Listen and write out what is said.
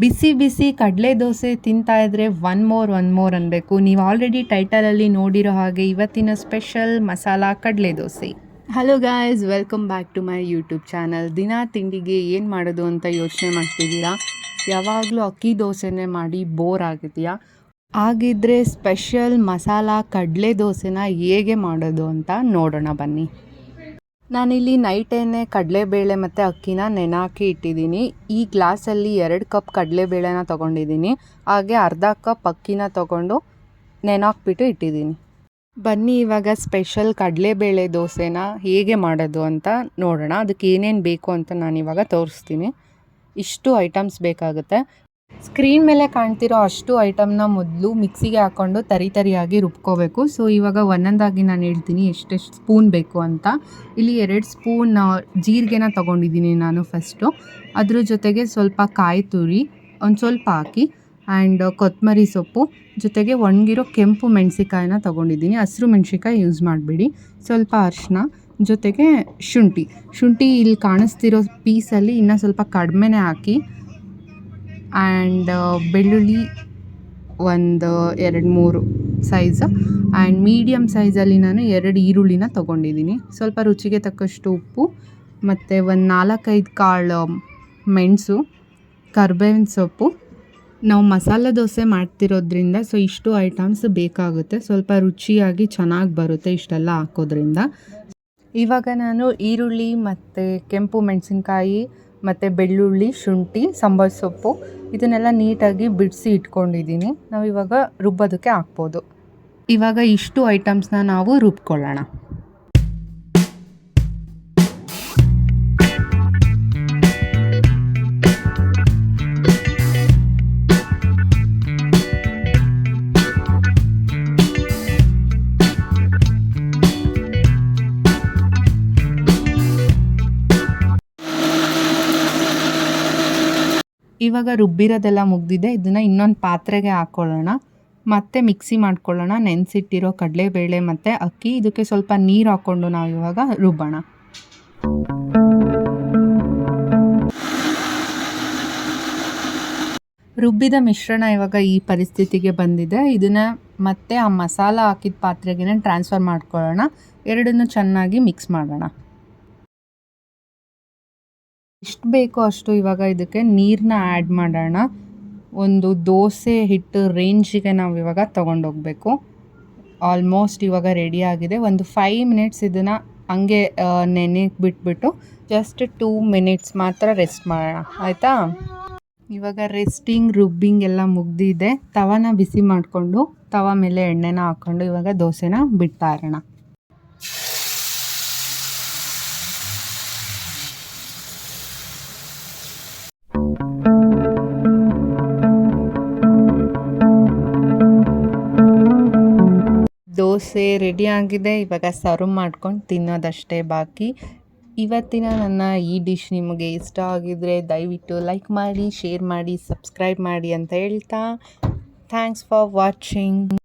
ಬಿಸಿ ಬಿಸಿ ಕಡಲೆ ದೋಸೆ ತಿಂತಾ ಇದ್ರೆ ಒನ್ ಮೋರ್ ಒನ್ ಮೋರ್ ಅನ್ಬೇಕು. ನೀವು ಆಲ್ರೆಡಿ ಟೈಟಲಲ್ಲಿ ನೋಡಿರೋ ಹಾಗೆ ಇವತ್ತಿನ ಸ್ಪೆಷಲ್ ಮಸಾಲ ಕಡಲೆ dosa. Hello guys welcome back to my YouTube channel ದಿನ ತಿಂಡಿಗೆ ಏನು ಮಾಡೋದು ಅಂತ ಯೋಚನೆ ಮಾಡ್ತಿದ್ದೀರಾ? ಯಾವಾಗಲೂ ಅಕ್ಕಿ ದೋಸೆನೇ ಮಾಡಿ ಬೋರ್ ಆಗಿದೆಯಾ ಆಗಿದ್ರೆ ಸ್ಪೆಷಲ್ ಮಸಾಲ ಕಡಲೆ ದೋಸೆನ ಹೇಗೆ ಮಾಡೋದು ಅಂತ ನೋಡೋಣ ಬನ್ನಿ. ನಾನಿಲ್ಲಿ ನೈಟೇನೆ ಕಡಲೆಬೇಳೆ ಮತ್ತು ಅಕ್ಕಿನ ನೆನಾಕಿ ಇಟ್ಟಿದ್ದೀನಿ. ಈ ಗ್ಲಾಸಲ್ಲಿ ಎರಡು ಕಪ್ ಕಡಲೆಬೇಳೆನ ತೊಗೊಂಡಿದ್ದೀನಿ. ಹಾಗೆ ಅರ್ಧ ಕಪ್ ಅಕ್ಕಿನ ತೊಗೊಂಡು ನೆನಾಕ್ಬಿಟ್ಟು ಇಟ್ಟಿದ್ದೀನಿ. ಬನ್ನಿ, ಇವಾಗ ಸ್ಪೆಷಲ್ ಕಡಲೆಬೇಳೆ ದೋಸೆನ ಹೇಗೆ ಮಾಡೋದು ಅಂತ ನೋಡೋಣ. ಅದಕ್ಕೆ ಏನೇನು ಬೇಕು ಅಂತ ನಾನು ಇವಾಗ ತೋರಿಸ್ತೀನಿ. ಇಷ್ಟು ಐಟಮ್ಸ್ ಬೇಕಾಗುತ್ತೆ. ಸ್ಕ್ರೀನ್ ಮೇಲೆ ಕಾಣ್ತಿರೋ ಅಷ್ಟು ಐಟಮ್ನ ಮೊದಲು ಮಿಕ್ಸಿಗೆ ಹಾಕ್ಕೊಂಡು ತರಿ ತರಿಯಾಗಿ ರುಬ್ಕೋಬೇಕು. ಸೊ, ಇವಾಗ ಒಂದೊಂದಾಗಿ ನಾನು ಹೇಳ್ತೀನಿ ಎಷ್ಟೆಷ್ಟು ಸ್ಪೂನ್ ಬೇಕು ಅಂತ. ಇಲ್ಲಿ ಎರಡು ಸ್ಪೂನ್ ಜೀರಿಗೆನ ತೊಗೊಂಡಿದ್ದೀನಿ ನಾನು ಫಸ್ಟು. ಅದ್ರ ಜೊತೆಗೆ ಸ್ವಲ್ಪ ಕಾಯಿ ತುರಿ, ಒಂದು ಸ್ವಲ್ಪ ಹಾಕಿ ಆ್ಯಂಡ್ ಕೊತ್ತಂಬರಿ ಸೊಪ್ಪು. ಜೊತೆಗೆ ಒಣಗಿರೋ ಕೆಂಪು ಮೆಣಸಿಕಾಯಿನ ತೊಗೊಂಡಿದ್ದೀನಿ. ಹಸಿರು ಮೆಣಸಿಕಾಯಿ ಯೂಸ್ ಮಾಡಬೇಡಿ. ಸ್ವಲ್ಪ ಅರಿಶಿನ, ಜೊತೆಗೆ ಶುಂಠಿ. ಶುಂಠಿ ಇಲ್ಲಿ ಕಾಣಿಸ್ತಿರೋ ಪೀಸಲ್ಲಿ ಇನ್ನೂ ಸ್ವಲ್ಪ ಕಡಿಮೆನೇ ಹಾಕಿ ಆ್ಯಂಡ್ ಬೆಳ್ಳುಳ್ಳಿ ಒಂದು ಎರಡು, ಮೂರು ಸೈಜ್ ಆ್ಯಂಡ್ ಮೀಡಿಯಮ್ ಸೈಜಲ್ಲಿ ನಾನು ಎರಡು ಈರುಳ್ಳಿನ ತೊಗೊಂಡಿದ್ದೀನಿ. ಸ್ವಲ್ಪ ರುಚಿಗೆ ತಕ್ಕಷ್ಟು ಉಪ್ಪು, ಮತ್ತು ಒಂದು ನಾಲ್ಕೈದು ಕಾಳು ಮೆಣಸು, ಕರ್ಬೇವಿನ ಸೊಪ್ಪು. ನಾವು ಮಸಾಲೆ ದೋಸೆ ಮಾಡ್ತಿರೋದ್ರಿಂದ ಸೊ ಇಷ್ಟು ಐಟಮ್ಸ್ ಬೇಕಾಗುತ್ತೆ. ಸ್ವಲ್ಪ ರುಚಿಯಾಗಿ ಚೆನ್ನಾಗಿ ಬರುತ್ತೆ ಇಷ್ಟೆಲ್ಲ ಹಾಕೋದ್ರಿಂದ. ಇವಾಗ ನಾನು ಈರುಳ್ಳಿ ಮತ್ತು ಕೆಂಪು ಮೆಣಸಿನ್ಕಾಯಿ ಮತ್ತು ಬೆಳ್ಳುಳ್ಳಿ, ಶುಂಠಿ, ಸಾಂಬಾರು ಸೊಪ್ಪು, ಇದನ್ನೆಲ್ಲ ನೀಟಾಗಿ ಬಿಡಿಸಿ ಇಟ್ಕೊಂಡಿದ್ದೀನಿ. ನಾವು ಇವಾಗ ರುಬ್ಬೋದಕ್ಕೆ ಹಾಕ್ಬೋದು. ಇವಾಗ ಇಷ್ಟು ಐಟಮ್ಸ್ನ ನಾವು ರುಬ್ಕೊಳ್ಳೋಣ. ಇವಾಗ ರುಬ್ಬಿರೋದೆಲ್ಲ ಮುಗ್ದಿದೆ. ಇದನ್ನು ಇನ್ನೊಂದು ಪಾತ್ರೆಗೆ ಹಾಕ್ಕೊಳ್ಳೋಣ ಮತ್ತೆ ಮಿಕ್ಸಿ ಮಾಡ್ಕೊಳ್ಳೋಣ. ನೆನೆಸಿಟ್ಟಿರೋ ಕಡಲೆಬೇಳೆ ಮತ್ತು ಅಕ್ಕಿ. ಇದಕ್ಕೆ ಸ್ವಲ್ಪ ನೀರು ಹಾಕ್ಕೊಂಡು ನಾವು ಇವಾಗ ರುಬ್ಬೋಣ. ರುಬ್ಬಿದ ಮಿಶ್ರಣ ಇವಾಗ ಈ ಪರಿಸ್ಥಿತಿಗೆ ಬಂದಿದೆ. ಇದನ್ನು ಮತ್ತೆ ಆ ಮಸಾಲ ಹಾಕಿದ ಪಾತ್ರೆಗೆ ಟ್ರಾನ್ಸ್ಫರ್ ಮಾಡ್ಕೊಳ್ಳೋಣ. ಎರಡನ್ನೂ ಚೆನ್ನಾಗಿ ಮಿಕ್ಸ್ ಮಾಡೋಣ. ಎಷ್ಟು ಬೇಕೋ ಅಷ್ಟು ಇವಾಗ ಇದಕ್ಕೆ ನೀರನ್ನ ಆ್ಯಡ್ ಮಾಡೋಣ. ಒಂದು ದೋಸೆ ಹಿಟ್ಟು ರೇಂಜಿಗೆ ನಾವು ಇವಾಗ ತೊಗೊಂಡೋಗ್ಬೇಕು. ಆಲ್ಮೋಸ್ಟ್ ಇವಾಗ ರೆಡಿ ಆಗಿದೆ. ಒಂದು ಫೈವ್ ಮಿನಿಟ್ಸ್ ಇದನ್ನು ಹಂಗೆ ನೆನೆಗೆ ಬಿಟ್ಬಿಟ್ಟು ಜಸ್ಟ್ ಟೂ ಮಿನಿಟ್ಸ್ ಮಾತ್ರ ರೆಸ್ಟ್ ಮಾಡೋಣ. ಆಯಿತಾ? ಇವಾಗ ರೆಸ್ಟಿಂಗ್ ರುಬ್ಬಿಂಗ್ ಎಲ್ಲ ಮುಗ್ದಿದೆ. ತವಾನ ಬಿಸಿ ಮಾಡಿಕೊಂಡು ತವ ಮೇಲೆ ಎಣ್ಣೆನ ಹಾಕ್ಕೊಂಡು ಇವಾಗ ದೋಸೆನ ಬಿಡ್ತಾ ಇರೋಣ ದೋಸೆ ರೆಡಿ ಆಗಿದೆ. ಇವಾಗ ಸರ್ವ್ ಮಾಡ್ಕೊಂಡು ತಿನ್ನೋದಷ್ಟೇ ಬಾಕಿ. ಇವತ್ತಿನ ನನ್ನ ಈ ಡಿಶ್ ನಿಮಗೆ ಇಷ್ಟ ಆಗಿದ್ರೆ ದಯವಿಟ್ಟು ಲೈಕ್ ಮಾಡಿ ಶೇರ್ ಮಾಡಿ ಸಬ್ಸ್ಕ್ರೈಬ್ ಮಾಡಿ ಅಂತ ಹೇಳ್ತಾ. Thanks for watching